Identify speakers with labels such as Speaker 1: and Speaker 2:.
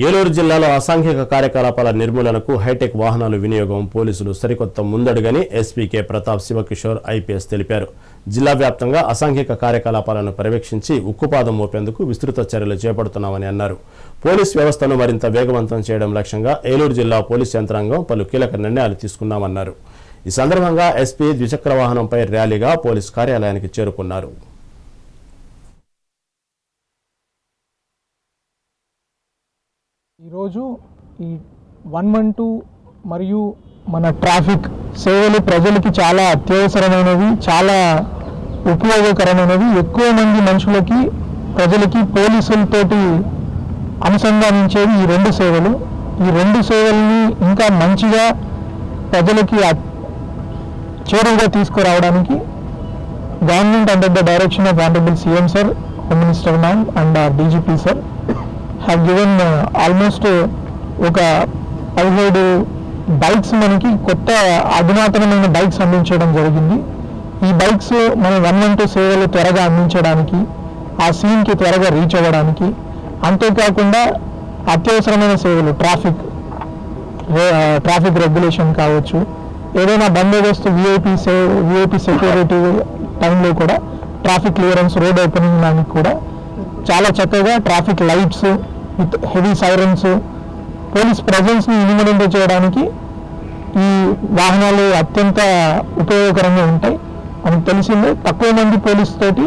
Speaker 1: ఏలూరు జిల్లాలో అసాంఘిక కార్యకలాపాల నిర్మూలనకు హైటెక్ వాహనాల వినియోగం పోలీసులు సరికొత్త ముందడుగని SP K Pratap Sivakishore IPS తెలిపారు. జిల్లా వ్యాప్తంగా అసాంఘిక కార్యకలాపాలను పర్యవేక్షించి ఉక్కుపాదం మోపేందుకు విస్తృత చర్యలు చేపడుతున్నామని అన్నారు. పోలీస్ వ్యవస్థను మరింత వేగవంతం చేయడం లక్ష్యంగా ఏలూరు జిల్లా పోలీస్ యంత్రాంగం పలు కీలక నిర్ణయాలు తీసుకున్నామన్నారు. ఈ సందర్భంగా ఎస్పీ ద్విచక్ర వాహనంపై ర్యాలీగా పోలీస్ కార్యాలయానికి చేరుకున్నారు.
Speaker 2: ఈరోజు ఈ వన్ వన్ టూ మరియు మన ట్రాఫిక్ సేవలు ప్రజలకి చాలా అత్యవసరమైనవి చాలా ఉపయోగకరమైనవి. ఎక్కువ మంది మనుషులకి ప్రజలకి పోలీసులతోటి అనుసంధానించేవి ఈ రెండు సేవలు. ఈ రెండు సేవల్ని ఇంకా మంచిగా ప్రజలకి చేరువుగా తీసుకురావడానికి government under the direction of honourable CM sir home minister ma'am and DGP sir have given almost ఒక పదిహేడు బైక్స్ మనకి కొత్త అధునాతనమైన బైక్స్ అందించడం జరిగింది. ఈ బైక్స్ మన వన్ వన్ టూ సేవలు త్వరగా అందించడానికి ఆ సీన్కి త్వరగా రీచ్ అవ్వడానికి అంతేకాకుండా అత్యవసరమైన సేవలు ట్రాఫిక్ ట్రాఫిక్ రెగ్యులేషన్ కావచ్చు ఏదైనా బందోబస్తు విఐపి విఐపి సెక్యూరిటీ టైంలో కూడా ట్రాఫిక్ క్లియరెన్స్ రోడ్ ఓపెనింగ్ దానికి కూడా చాలా చక్కగా traffic lights with heavy sirens police ప్రజెన్స్ని ఇనుమడింప చేయడానికి ఈ వాహనాలు అత్యంత ఉపయోగకరంగా ఉంటాయి. మనకు తెలిసిందే తక్కువ మంది పోలీస్ తోటి